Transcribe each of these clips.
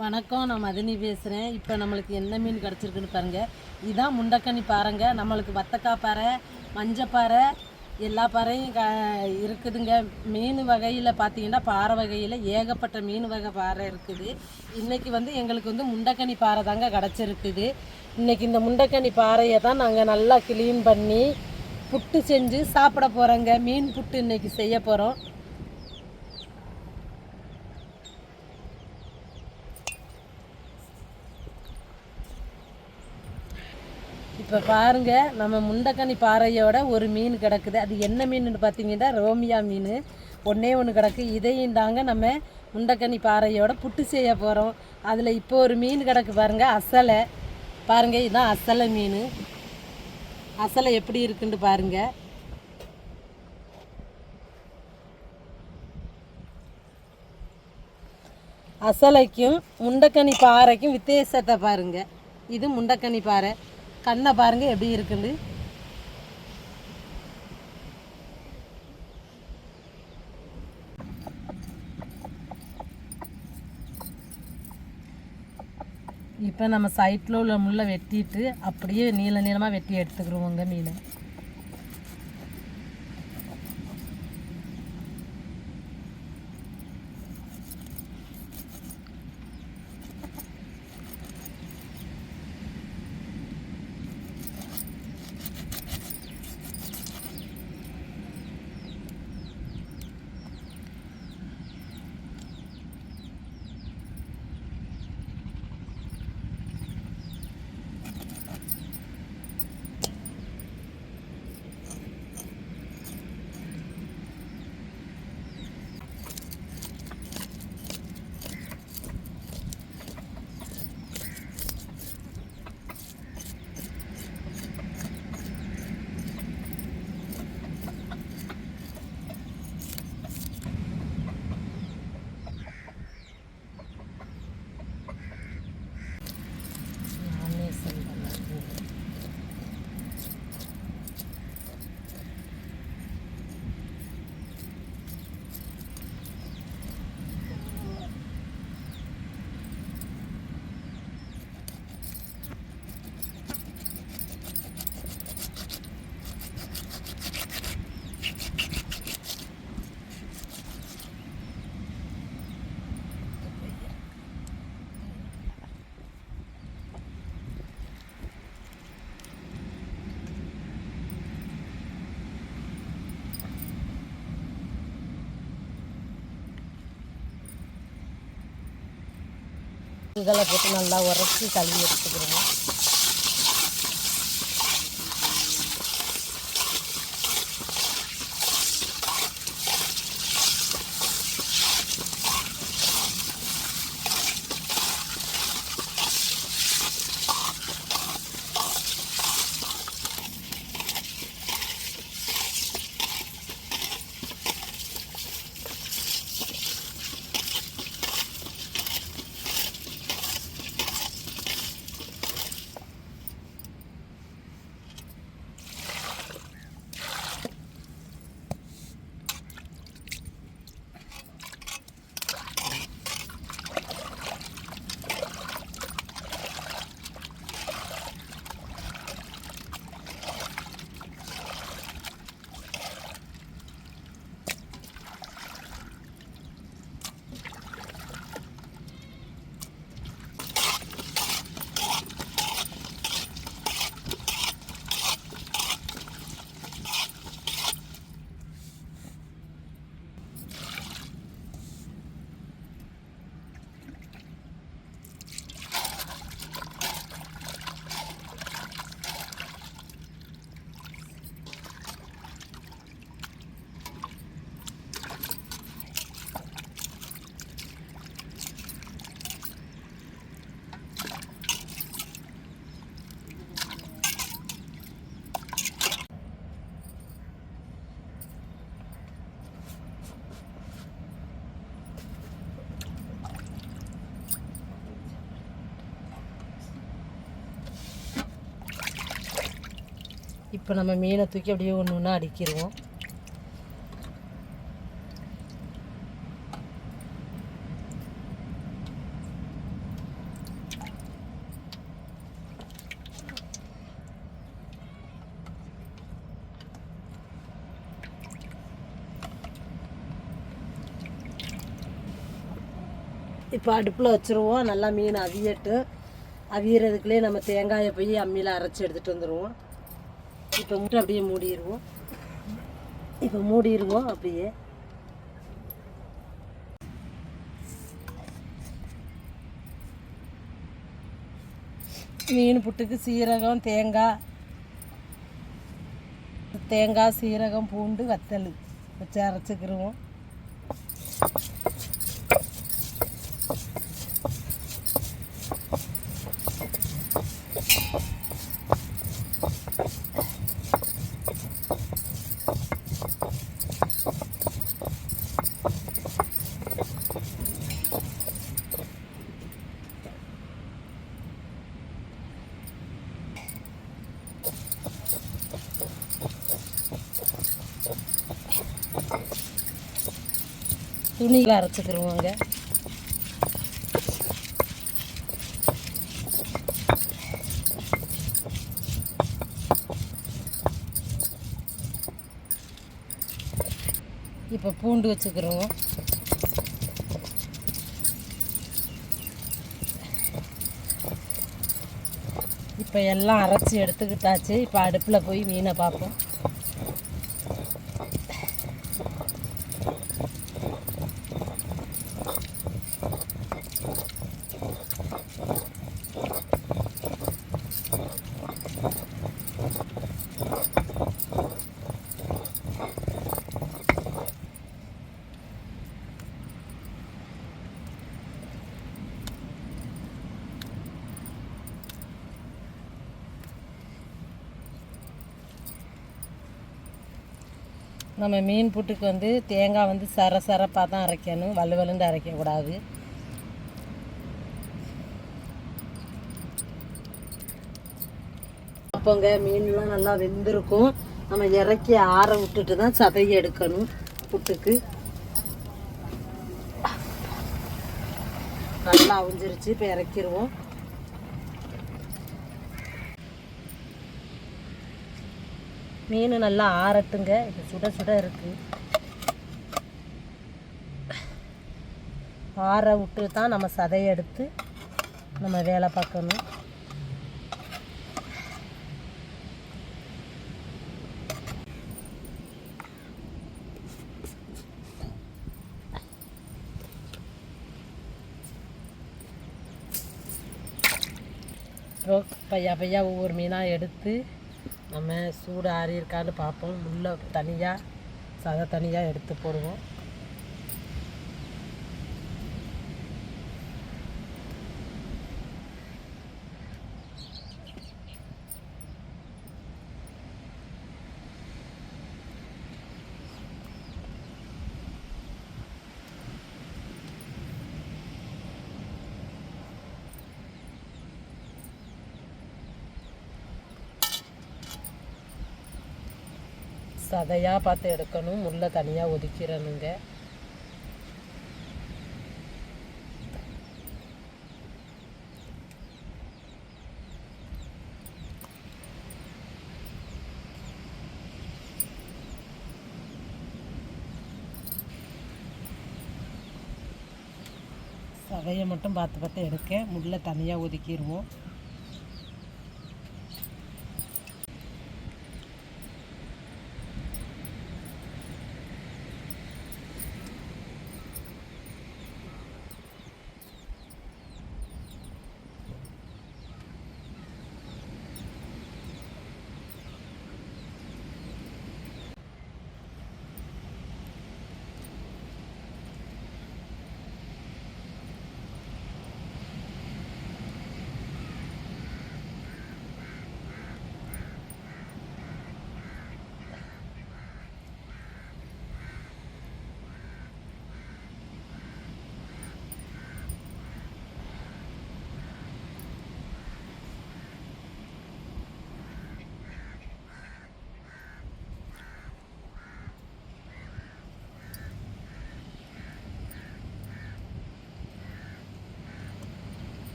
வணக்கம் நான் மதினி பேசுகிறேன் இப்போ நம்மளுக்கு என்ன மீன் கிடச்சிருக்குன்னு பாருங்கள் இதுதான் முண்டக்கனி பாறைங்க. நம்மளுக்கு வத்தக்காய் பாறை மஞ்சப்பாறை எல்லா பாறையும் க இருக்குதுங்க. மீன் வகையில் பார்த்தீங்கன்னா பாறை வகையில் ஏகப்பட்ட மீன் வகை பாறை இருக்குது. இன்றைக்கி வந்து எங்களுக்கு வந்து முண்டக்கனி பாறை தாங்க கிடச்சிருக்குது. இன்றைக்கி இந்த முண்டக்கனி பாறையை தான் நாங்கள் நல்லா க்ளீன் பண்ணி புட்டு செஞ்சு சாப்பிட போகிறோங்க மீன் புட்டு இன்றைக்கி செய்ய போகிறோம் இப்போ பாருங்க நம்ம முண்டக்கனி பாறையோட ஒரு மீன் கிடக்குது. அது என்ன மீனுன்னு பார்த்தீங்கன்னா ரோமியா மீன். ஒன்றே ஒன்று கிடக்கு. இதையும் தாங்க நம்ம முண்டக்கனி பாறையோட புட்டு செய்ய போகிறோம் அதில் இப்போ ஒரு மீன் கிடக்கு பாருங்கள் அசலை. பாருங்க இதுதான் அசலை மீன். அசலை எப்படி இருக்குன்னு பாருங்க. அசலைக்கும் முண்டக்கனி பாறைக்கும் வித்தியாசத்தை பாருங்க. இது முண்டக்கனி பாறை. கண்ணை பாருங்க எப்படி இருக்குது இப்போ நம்ம சைட்டில் உள்ள முள்ளை வெட்டிட்டு அப்படியே நீள நீளமாக வெட்டி எடுத்துக்கிடுவோங்க மீனை நானே சொல்கிறேன் இதெல்லாம் போட்டு நல்லா உரைச்சி கழுவி எடுத்துக்கிறோம். இப்போ நம்ம மீனை தூக்கி அப்படியே ஒன்று ஒன்றா அடிக்கிடுவோம் இப்போ அடுப்பில் வச்சுருவோம். நல்லா மீன் அவியட்டு அவியறதுக்குள்ளே நம்ம தேங்காயை போய் அம்மியில் அரைச்சி எடுத்துகிட்டு வந்துடுவோம் இப்போ மூட்டை அப்படியே மூடிடுவோம் இப்போ மூடிடுவோம் அப்படியே. மீன் புட்டுக்கு சீரகம் தேங்காய். தேங்காய் சீரகம் பூண்டு வத்தல் வச்சு அரைச்சிக்கிருவோம். துணியில் அரைச்சிக்கிருவோங்க இப்போ பூண்டு வச்சுக்கிறோம். இப்போ எல்லாம் அரைச்சி எடுத்துக்கிட்டாச்சு. இப்போ அடுப்பில் போய் மீனை பார்ப்போம். நம்ம மீன் புட்டுக்கு வந்து தேங்காய் வந்து சர சரப்பாக தான் அரைக்கணும் வலு வலுண்டு அரைக்கக்கூடாது அப்போங்க மீன்லாம் நல்லா வெந்திருக்கும். நம்ம இறக்கி ஆற விட்டுட்டு தான் சதையை எடுக்கணும் புட்டுக்கு. நல்லா அவிஞ்சிருச்சு இப்போ இறக்கிடுவோம் மீன் நல்லா ஆறட்டுங்க. இது சுட சுட இருக்கு. ஆற விட்டு தான் நம்ம சதையை எடுத்து நம்ம வேலை பார்க்கணும். பையா பையா ஒவ்வொரு மீனாக எடுத்து நம்ம சூடு ஆறி இருக்கான்னு பார்ப்போம். முள்ளை தனியாக சதை தனியாக எடுத்து போடுவோம். சதையாக பார்த்து எடுக்கணும். முள்ளை தனியாக ஒதுக்கிறணுங்க சதையை மட்டும் பார்த்து பார்த்து எடுக்க. முள்ளை தனியாக ஒதுக்கிடுவோம்.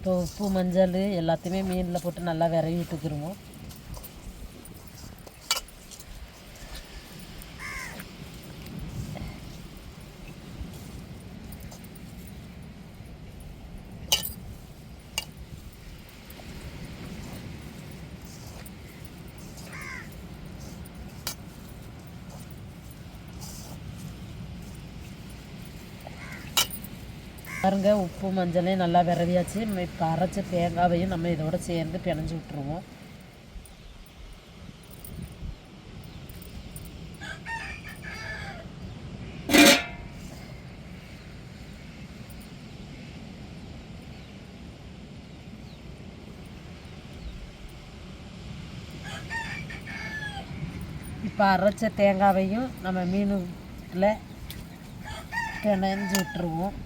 இப்போ உப்பு மஞ்சள் எல்லாத்தையுமே மீனில் போட்டு நல்லா விரவி பாருங்க உப்பு மஞ்சளையும் நல்லா விரவியாச்சு. இப்போ அரைச்ச தேங்காவையும் நம்ம இதோட சேர்ந்து பிணைஞ்சு விட்டுருவோம். இப்போ அரைச்ச தேங்காவையும் நம்ம மீனுல பிணைஞ்சு விட்டுருவோம்.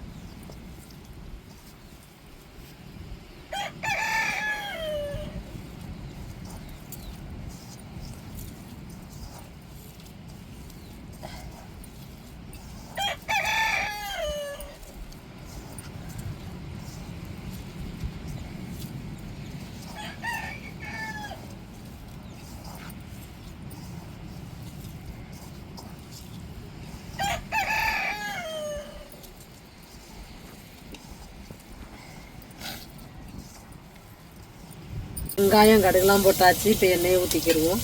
வெங்காயம் கடுகுலாம் போட்டாச்சு. இப்போ எண்ணெயை ஊற்றிக்கிடுவோம்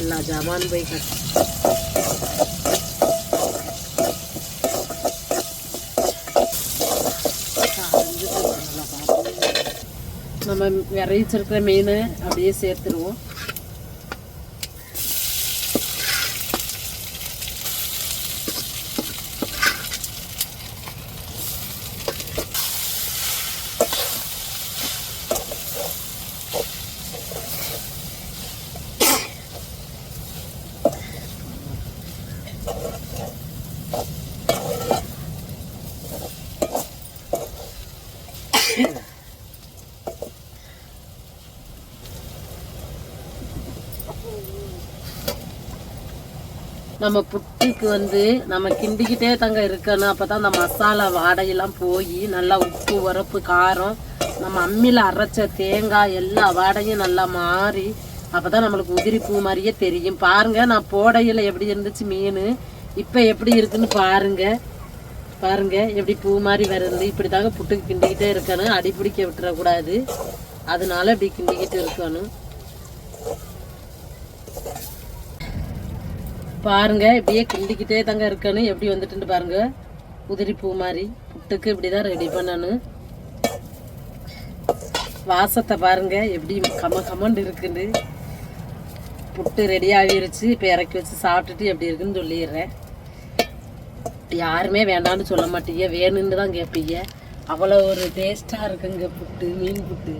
எல்லா ஜாமானும் போய் கட்டு நம்ம விரைச்சிருக்கிற மீன் அப்படியே சேர்த்துருவோம். நம்ம புட்டுக்கு வந்து நம்ம கிண்டிக்கிட்டே தாங்க இருக்கணும். அப்போ தான் அந்த மசாலா வாடையெல்லாம் போய் நல்லா உப்பு உரப்பு காரம் நம்ம அம்மியில் அரைச்ச தேங்காய் எல்லா வாடையும் நல்லா மாறி அப்போ தான் நம்மளுக்கு உதிரி பூ மாதிரியே தெரியும். பாருங்கள் நான் போடையில் எப்படி இருந்துச்சு மீன் இப்போ எப்படி இருக்குன்னு பாருங்கள் பாருங்கள் எப்படி பூ மாதிரி வருது இப்படி தாங்க புட்டுக்கு கிண்டிக்கிட்டே இருக்கணும். அடி பிடிக்க விட்டுறக்கூடாது. அதனால இப்படி கிண்டிக்கிட்டு இருக்கணும். பாருங்க இப்படியே கிண்டிக்கிட்டே தாங்க இருக்கணும் எப்படி வந்துட்டு பாருங்க. உதிரி பூ மாதிரி புட்டுக்கு இப்படிதான் ரெடி பண்ணணும் வாசத்தை பாருங்க எப்படி கம கமண்டு இருக்குன்னு. புட்டு ரெடி ஆகிருச்சு இப்போ இறக்கி வச்சு சாப்பிட்டுட்டு எப்படி இருக்குன்னு சொல்லிடுறேன். யாருமே வேண்டாம்னு சொல்ல மாட்டீங்க வேணும்னு தான் கேட்பீங்க அவ்வளோ ஒரு டேஸ்டாக இருக்குங்க புட்டு மீன் புட்டு.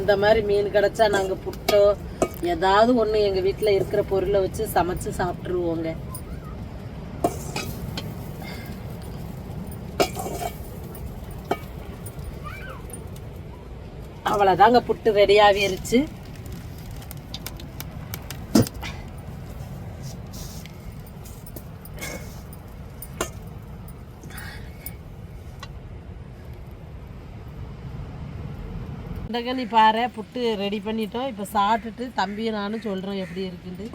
இந்த மாதிரி மீன் கிடச்சா நாங்கள் புட்டோ ஏதாவது ஒன்று எங்கள் வீட்டில் இருக்கிற பொருளை வச்சு சமைச்சு சாப்பிட்ருவோங்க அவ்வளோதாங்க புட்டு ரெடி ஆகிருச்சு. நீ பாரு புட்டு ரெடி பண்ணிட்டோம். இப்போ சாப்பிட்டுட்டு தம்பியை நானும் சொல்கிறோம் எப்படி இருக்குன்னு.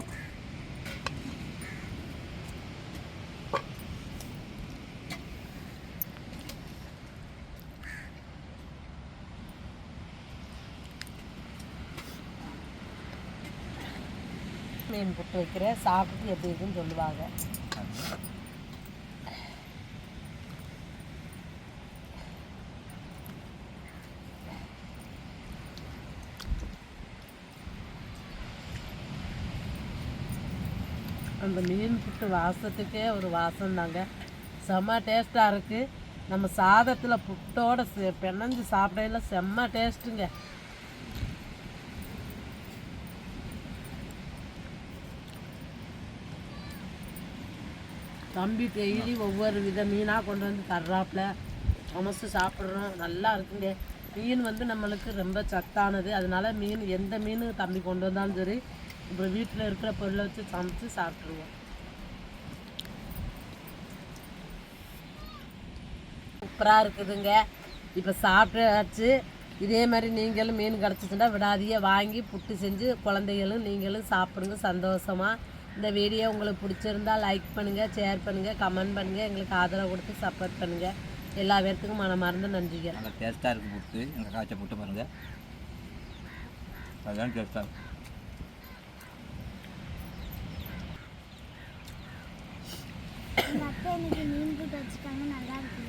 மீன் புட்டு வைக்கிறேன். சாப்பிட்டுட்டு எப்படி இருக்குன்னு சொல்லுவாங்க அந்த மீன் புட்டு வாசத்துக்கே ஒரு வாசம் தாங்க செம்ம டேஸ்ட்டாக இருக்குது நம்ம சாதத்தில் புட்டோட பிணைஞ்சு சாப்பிடையில செம்ம டேஸ்ட்டுங்க. தம்பி டெய்லி ஒவ்வொரு வித மீனாக கொண்டு வந்து தர்றாப்புல. சமைச்சு சாப்பிட்றோம். நல்லா இருக்குங்க. மீன் வந்து நம்மளுக்கு ரொம்ப சத்தானது. அதனால மீன் எந்த மீன் தம்பி கொண்டு வந்தாலும் சரி இப்போ வீட்டில் இருக்கிற பொருளை வச்சு சமைச்சு சாப்பிட்ருவோம் சூப்பராக இருக்குதுங்க. இப்போ சாப்பிட்டாச்சு. இதே மாதிரி நீங்களும் மீன் கிடச்சிச்சுன்னா விடாதீங்க. வாங்கி புட்டு செஞ்சு குழந்தைகளும் நீங்களும் சாப்பிடுங்க சந்தோஷமாக இந்த வீடியோ உங்களுக்கு பிடிச்சிருந்தா லைக் பண்ணுங்கள் ஷேர் பண்ணுங்கள் கமெண்ட் பண்ணுங்கள் எங்களுக்கு ஆதரவு கொடுத்து சப்போர்ட் பண்ணுங்கள் எல்லா பேர்த்துக்கும் மனமார்ந்த நன்றிங்க நல்லா டேஸ்ட்டாக இருக்குது புட்டு. எங்கள் காய்ச்ச புட்டு பாருங்கள் அதுதான் டேஸ்ட்டாக இருக்கும் மீன் போட்டு வச்சுருக்காங்க. நல்லா இருக்கு.